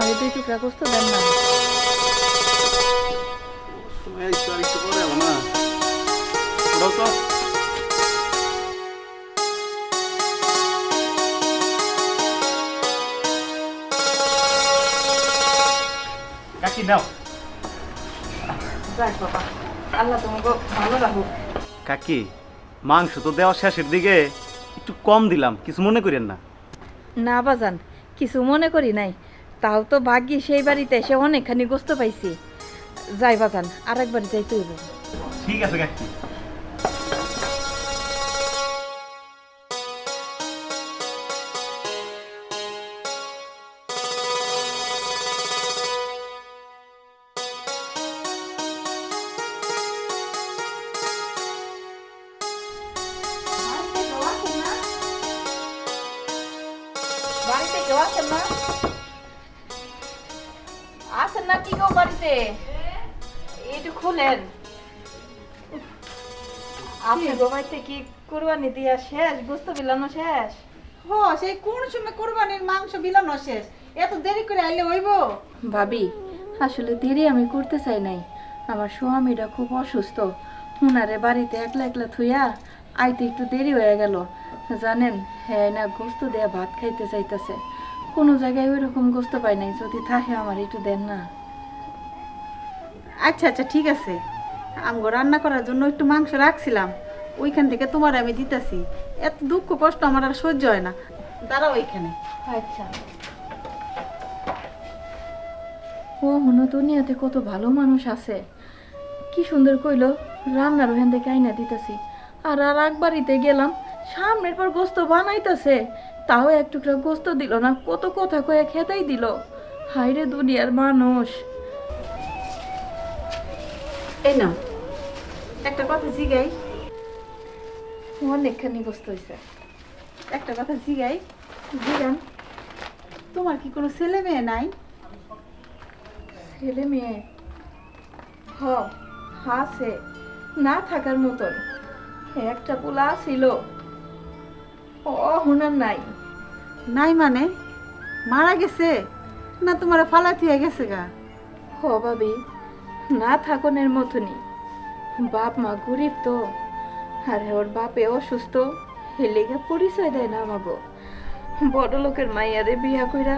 আমার দুই টুকরা গোস্ত দেন না। কাকি নাও যাক বাবা আল্লাহ তোমাকে ভালো রাখুক। কাকি মাংস তো দেওয়া শেষের দিকে একটু কম দিলাম কিছু মনে করেন না? না বাজান কিছু মনে করি নাই। তাও তো ভাগ্যি সেই বাড়িতে এসে অনেকখানি গোস্ত পাইছি। যাই বাজান আর যাইতে হইব। ঠিক আছে খুলেন আপনি কি কুরবানি দিয়া শেষ বুঝতে বিলানো শেষ? হ সেই কোন সময় কোরবানির মাংস বিলানো শেষ? এত দেরি করে আইলে হইব? ভাবি আসলে দেরি আমি করতে চাই নাই। আমার স্বামীটা খুব অসুস্থ। হুনারে বাড়িতে একলা একলা থুইয়া আইতে একটু দেরি হয়ে গেল। জানেন হ্যাঁ না গোস্ত দেয়া ভাত খাইতে চাইতেছে। কোনো জায়গায় ওই রকম গোস্ত পাই নাই যদি থাকে আমার একটু দেন না। আচ্ছা আচ্ছা ঠিক আছে। আমগো রান্না করার জন্য একটু মাংস রাখছিলাম। ওইখান থেকে তোমার আমি দিতেছি। এত দুঃখ, কষ্ট আমার আর সহ্য হয় না। দাঁড়াও ওইখানে আচ্ছা। ও, মনে দুনিয়াতে কত ভালো মানুষ আছে। কি সুন্দর কইল, রান্নার ওখান থেকে আইনা দিতেছি। আর আর এক বাড়িতে গেলাম, সামনের পর গোস্ত বানাইতেছে। তাও এক টুকরা গোস্ত দিল না, কত কথা কয়ে খেতেই দিল। হাইরে দুনিয়ার মানুষ। এই নাও। একটা কথা জিগাই। অনেকখানি গোস্ত হয়েছে একটা কথা জিগাই দিলাম তোমার কি কোনো ছেলে মেয়ে নাই? ছেলে মেয়ে? হ হাসে না থাকার মতন। একটা পোলা ছিল। ও হুনার নাই। নাই মানে? মারা গেছে? না তোমার ফালাতি হয়ে গেছে গা? হ ভাবি। না থাকনের মতনই। বাপ মা গরিব তো আর ওর বাপে অসুস্থ হেলেগা পরিচয় দেয় না আমাগো। বড় লোকের মাইয়ারে বিয়া কইরা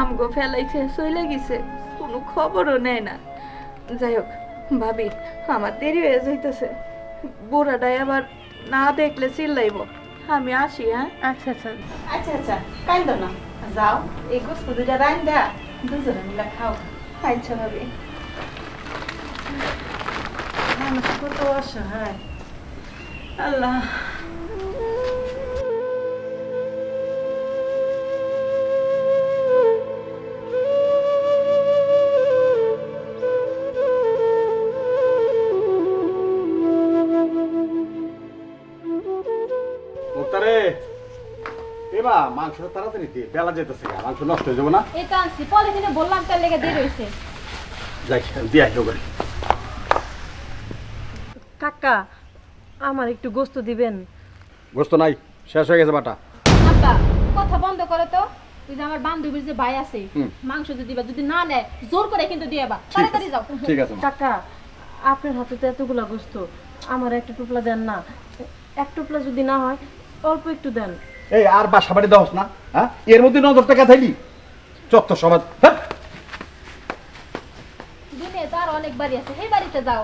আমগো ফেলাইছে চলে গেছে কোনো খবরও নেয় না। যাই হোক ভাবি আমার দেরি হয়ে যাইতেছে। বুড়াটাই আবার না দেখলে চিল্লাইব। আমি আসি হ্যাঁ? আচ্ছা আচ্ছা। আচ্ছা আচ্ছা কাইন্দ না। যাও এই গোস্ত দুইটা রাইন দেয়া দুজনে মিলে খাও। আচ্ছা ভাবি। মানুষ কত অসহায় আল্লাহ মুক্তারে এবা মাংসটা তাড়াতাড়ি দিয়ে বেলা যেতেছে মাংস নষ্ট হয়ে যাব না। এই তো আনছি পলিথিনে বললাম তার লেগে দেরি হয়েছে যাই দিয়ে আসব করে কাকা আমার একটু গোস্ত দিবেন। গোস্ত নাই শেষ হয়ে গেছে বাটা। আব্বা কথা বন্ধ করে তো। তুই যে আমার বান্ধবীর যে ভাই আছে মাংস যদি দিবা যদি না নেয় জোর করে কিন্তু দিয়ে বা তাড়াতাড়ি যাও। ঠিক আছে। কাকা আপনার হাতে তো এতগুলা গোস্ত আমার একটা টুপলা দেন না। এক টুপলা যদি না হয় অল্প একটু দেন। এই আর বাসা বাড়ি দেওয়াস না হ্যাঁ? এর মধ্যে নজর টাকা থাইলি? চত্বর সমাজ হ্যাঁ? দুনিয়া তো আর অনেক বাড়ি আছে সেই বাড়িতে যাও।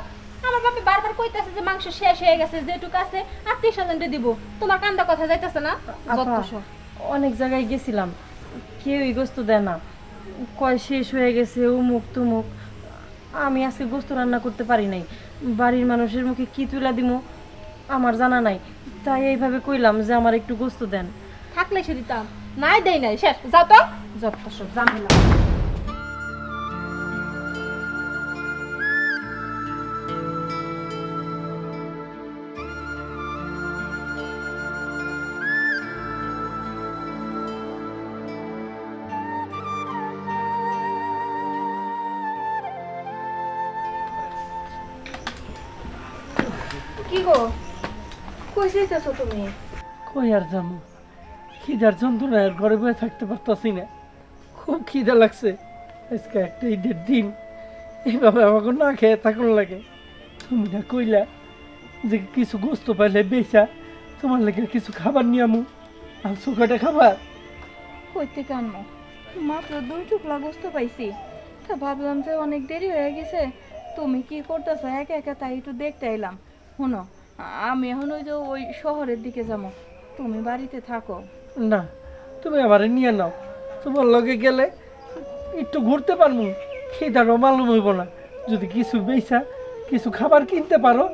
আমার বাপে বারবার কইতাছে যে মাংস শেষ হয়ে গেছে যেটুকু আছে আত্মীয় স্বজনকে দিব। তোমার কান্দা কথা যাইতাছে না। অনেক জায়গায় গেছিলাম। কেউই গোস্ত দেয় না। কয় শেষ হয়ে গেছে উমুক তুমুক। আমি আজকে গোস্ত রান্না করতে পারি নাই। বাড়ির মানুষের মুখে কি তুলা দিমু আমার জানা নাই। তাই এইভাবে কইলাম যে আমার একটু গোস্ত দেন। থাকলে সে দিতাম নাই দেয় নাই শেষ। যাও তো। যত সব ঝামেলা কই যাইতেছো তুমি? কই আর যাব খিদার যন্ত্রণায় ঘরে বসে থাকতে পারতাছি না। খুব খিদা লাগছে। আজকে একটা ঈদের দিন। এইভাবে আমাকে না খেয়ে থাকুন লাগে। তুমি না কইলা যে কিছু গোস্ত পাইলে বেচা তোমার লাগে কিছু খাবার নিয়ে আমু। আর সুখাটা খাবার? কইতে কানমো মাত্র দুই টুকলা গোস্ত পাইছি। তা ভাবলাম যে অনেক দেরি হয়ে গেছে। তুমি কি করতেছো? একা একা তাই একটু দেখতে এলাম শোনো আমি এখন ওই যে ওই শহরের দিকে যাব। তুমি বাড়িতে থাকো। না তুমি আমারে নিয়ে নাও। তোমার লগে গেলে একটু ঘুরতে পারব খিদারও মালুম হইব না। যদি কিছু বেচা কিছু খাবার কিনতে পারো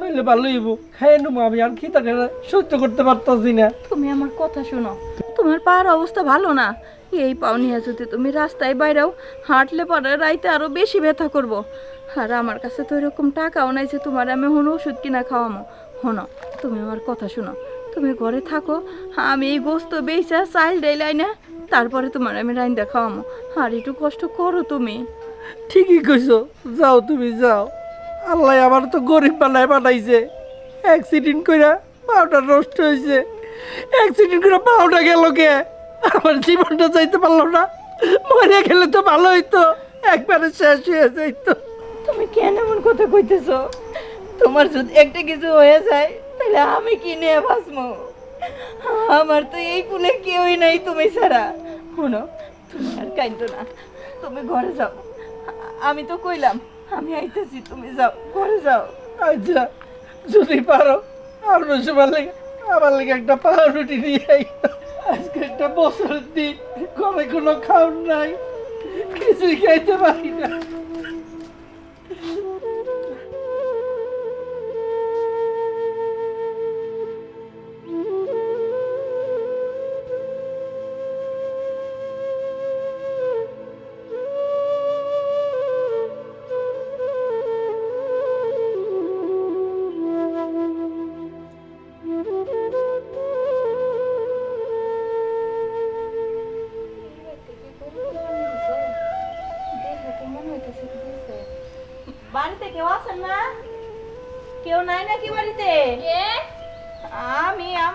তাহলে ভালো হইব। খাই নেব আমি আর খিদাটা সহ্য করতে পারতাছি না। তুমি আমার কথা শোনো। তোমার পার অবস্থা ভালো না। এই পাও নিয়ে যদি তুমি রাস্তায় বাইরেও হাঁটলে পরে রাইতে আরও বেশি ব্যথা করব। আর আমার কাছে তো এরকম টাকাও নাই যে তোমার আমি হনো ওষুধ কিনা খাওয়ামো। হনো, তুমি আমার কথা শোনো। তুমি ঘরে থাকো, আমি এই গোস্ত বেচা চাইল ডাইলাই না তারপরে তোমার আমি রাইন্দা খাওয়ামো। আর একটু কষ্ট করো তুমি। ঠিকই কইছো, যাও তুমি, যাও। আল্লাহ আমার তো গরিব বানায় বানাইছে। অ্যাক্সিডেন্ট কইরা পাউডার নষ্ট হয়েছে অ্যাক্সিডেন্ট করে পাউডার গেল কে? আমার জীবনটা যাইতে পারল না। মরে গেলে তো ভালো হইতো। একবারে শেষ হয়ে যাইতো। তুমি কেন এমন কথা কইতেছো? তোমার যদি একটা কিছু হয়ে যায়, তাহলে আমি কি নিয়ে বাঁচবো? আমার তো এই কুলে কেউই নাই তুমি ছাড়া। শোনো, তুমি আর কাইতো না, তুমি ঘরে যাও। আমি তো কইলাম, আমি আইতেছি, তুমি যাও, ঘরে যাও। আচ্ছা যদি পারো, আর সবার লেগে, আমার লেগে একটা পাউরুটি নিয়ে আই আজকে একটা বছরের দিন ঘরে কোনো খাওয়ার নাই কিছুই খাইতে পারি না।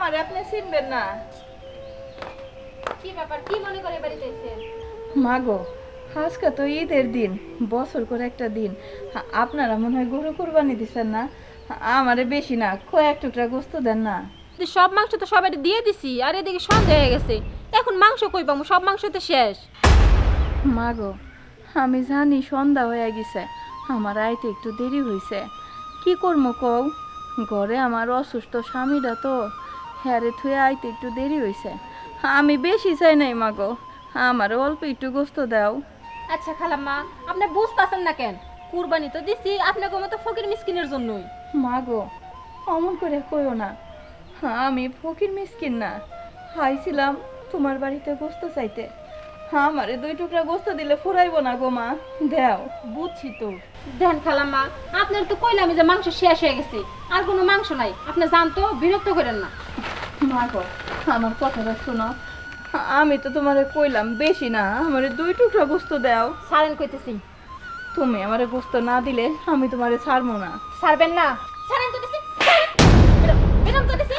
আমার আপনি চিনবেন না। কি ব্যাপার কি মনে করে বাড়িতে এসেছেন মাগো আজকে তো ঈদের দিন বছর করে একটা দিন। আপনারা মনে হয় গরু কোরবানি দিচ্ছেন না? আমারে বেশি না কয়েক টুকরা গোস্ত দেন না। সব মাংস তো সবাই দিয়ে দিছি আর এদিকে সন্ধ্যা হয়ে গেছে। এখন মাংস কই পাবো সব মাংস তো শেষ। মাগো আমি জানি সন্ধ্যা হয়ে গেছে আমার আইতে একটু দেরি হয়েছে কি করব কও? ঘরে আমার অসুস্থ স্বামীরা তো হ্যারে থুয়ে আইতে একটু দেরি হয়েছে আমি বেশি চাই নাই মাগো। আমার অল্প একটু গোস্ত দাও। আচ্ছা খালাম্মা আপনি বুঝতেছেন না কেন? কুরবানি তো দিছি আপনাকে মতো ফকির মিসকিনের জন্যই। মাগো অমন করে কইও না। আমি ফকির মিসকিন না। হাইছিলাম তোমার বাড়িতে গোস্ত চাইতে। আমারে দুই টুকরা গোস্ত দিলে ফুরাইব না গো মা। দেও। বুঝছি তো। দেন খালাম্মা আপনার তো কইলাম যে মাংস শেষ হয়ে গেছে। আর কোনো মাংস নাই। আপনি জানতো বিরক্ত করেন না। আমার কথাটা শোনো। আমি তো তোমারে কইলাম বেশি না আমারে দুই টুকরা গোস্ত দাও। সারেন কইতেছি। তুমি আমারে গোস্ত না দিলে আমি তোমারে ছাড়বো না। ছাড়বেন না। কইতেছি বেরম কইতেছি।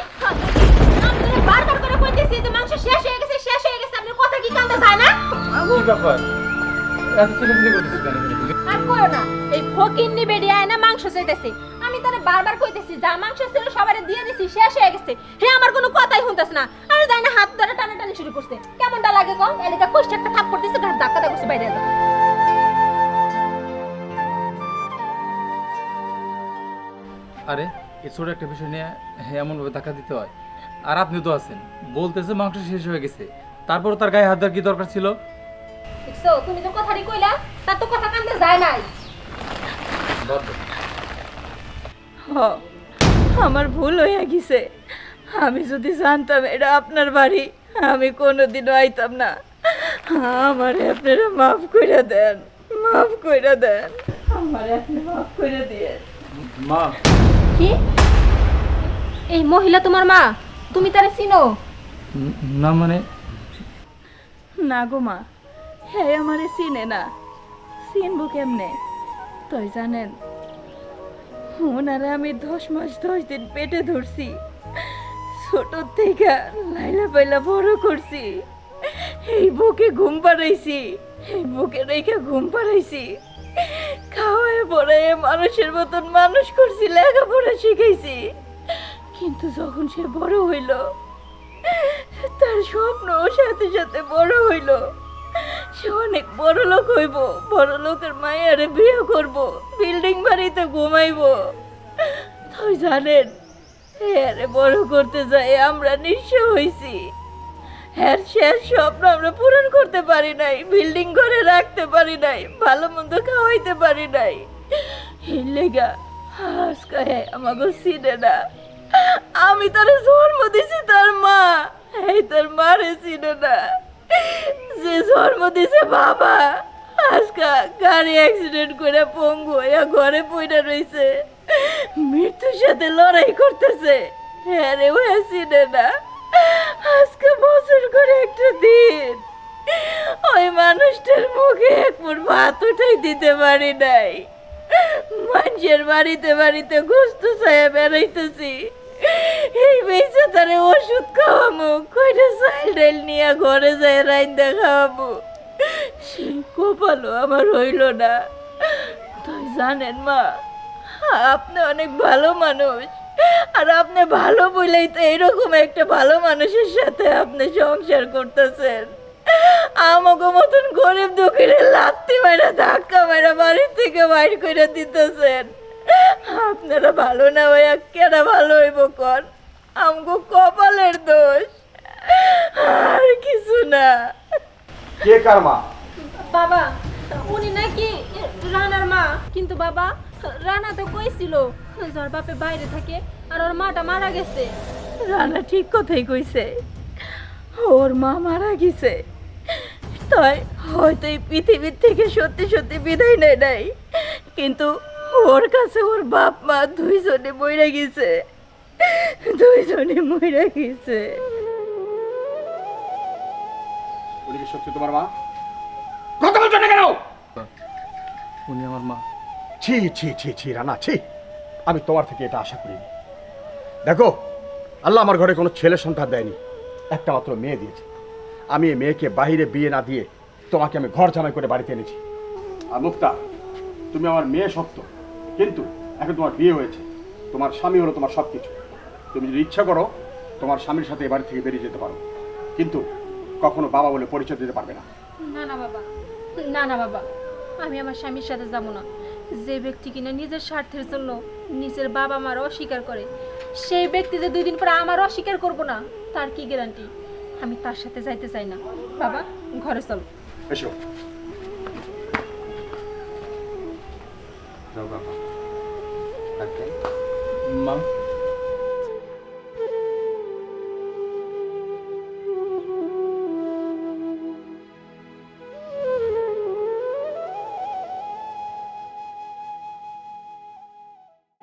আপনারা বারবার করে কইতেছি যে মাংস শেষ হয়ে গেছে শেষ হয়ে গেছে আপনার কথা কি কান্দা যায় না? কি ব্যাপার? এত চিল্লাচিল্লি করতেছিস কেন? আর কইও না এই ফকিন্নি বেডি না মাংস চাইতেছে। বারবার কইতেছি যা মাংস ছিল সবারে দিয়ে দিছি শেষ হয়ে গেছে। হে আমার কোনো কথাই শুনতেছ না। আর যাই না হাত ধরে টানা টানি শুরু করছে। কেমনটা লাগে কম এদিকে কষ্ট একটা থাপ্পড় দিছে ঘাট ধাক্কা বসে বাইরে। যা আরে এই ছোট একটা বিষয় নিয়ে হ্যাঁ এমনভাবে ধাক্কা দিতে হয়। আর আপনি তো আছেন। বলতেছে মাংস শেষ হয়ে গেছে। তারপর তার গায়ে হাত দেওয়ার কি দরকার ছিল? দেখছ তুমি তো কথাটি কইলা তার তো কথা কান্দে যায় নাই। হ আমার ভুল হয়ে গেছে। আমি যদি জানতাম এটা আপনার বাড়ি আমি কোনোদিনও আইতাম না। আমারে আপনারা মাফ করে দেন মাফ করে দেন। আমারে আপনি মাফ করে দিয়ে মা। কি? এই মহিলা তোমার মা তুমি তারে চিনো? না মানে? না গো মা হ্যাঁ আমারে চিনে না। চিনবো কেমনে? তাই জানেন ওনারে আমি দশ মাস, দশ দিন পেটে ধরছি। ছোট থেকে লাইলা পাইলা বড় করছি। এই বুকে ঘুম পাড়াইছি, এই বুকে রেখে ঘুম পাড়াইছি। খাওয়ায় পরে মানুষের মতন মানুষ করছি, লেখাপড়া শিখাইছি। কিন্তু যখন সে বড় হইল, তার স্বপ্ন সাথে সাথে বড় হইল। সে অনেক বড় লোক হইব, বড় লোকের মায়েরে বিয়ে করব, বিল্ডিং বাড়িতে ঘুমাইব। তাই জানেন বড় করতে যাই আমরা হইছি। স্বপ্ন আমরা পূরণ করতে পারি নাই, বিল্ডিং করে রাখতে পারি নাই, ভালো মন্দ খাওয়াইতে পারি নাই। এই লেগা আজকে আমাকে না। আমি তার জন্ম দিছি তার মা, এই তার মারে চিনে না। যে জন্ম দিছে বাবা, আজকা গাড়ি অ্যাক্সিডেন্ট করে পঙ্গু হইয়া ঘরে পইরা রইছে। মৃত্যুর সাথে লড়াই করতেছে। হ্যাঁ রে ওয়া না। আজকে বছর করে একটা দিন। ওই মানুষটার মুখে এক ফুট ভাত উঠাই দিতে পারি নাই। মানুষের বাড়িতে বাড়িতে গোস্ত ছায়া বেড়াইতেছি। এই বেঁচে ওষুধ খাওয়ামু। কয়টা চাইল ডাইল নিয়ে ঘরে যায় রাইন্দা খাওয়াবো সেই কপালও আমার হইল না। তাই জানেন, মা, আপনি অনেক ভালো মানুষ। আর আপনি ভালো বলেই তো এরকম একটা ভালো মানুষের সাথে আপনি সংসার করতেছেন। আমাকে মতন গরিব দুঃখীরে লাত্তি মাইরা ধাক্কা মাইরা বাড়ির থেকে বাইর করে দিতেছেন। আপনারা ভালো না হইয়া কেনা ভালো হইব কন? আমগো কপালের দোষ। আর কিছু না। কে কার মা? বাবা উনি নাকি রানার মা। কিন্তু বাবা রানা তো কইছিল যার বাপে বাইরে থাকে আর ওর মাটা মারা গেছে। রানা ঠিক কথাই কইছে। ওর মা মারা গেছে। তাই হয়তো এই পৃথিবীর থেকে সত্যি সত্যি বিদায় নেয় নাই। কিন্তু ওর কাছে ওর বাপ মা দুইজনে মরে গেছে। দুইজনে মরে গেছে। উনি কি সত্যি তোমার মা? কথা বলছো না কেন? উনি আমার মা। ছি ছি ছি ছি রানা ছি। আমি তোমার থেকে এটা আশা করিনি। দেখো আল্লাহ আমার ঘরে কোনো ছেলে সন্তান দেয়নি। একটা মাত্র মেয়ে দিয়েছে। আমি এই মেয়েকে বাইরে বিয়ে না দিয়ে তোমাকে আমি ঘর জামাই করে বাড়িতে এনেছি। আর মুক্তা তুমি আমার মেয়ে সত্য কিন্তু এখন তোমার বিয়ে হয়েছে। তোমার স্বামী হলো তোমার সব কিছু তুমি যদি ইচ্ছা করো তোমার স্বামীর সাথে এ বাড়ি থেকে বেরিয়ে যেতে পারো। কিন্তু কখনো বাবা বলে পরিচয় দিতে পারবে না। না না বাবা। না না বাবা। আমি আমার স্বামীর সাথে যাব না। যে ব্যক্তি কিনা নিজের স্বার্থের জন্য নিজের বাবা মার অস্বীকার করে সেই ব্যক্তি যে দুই দিন পরে আমার অস্বীকার করব না তার কি গ্যারান্টি আমি তার সাথে যাইতে চাই না। বাবা ঘরে চলো। এসো। যাও বাবা। মা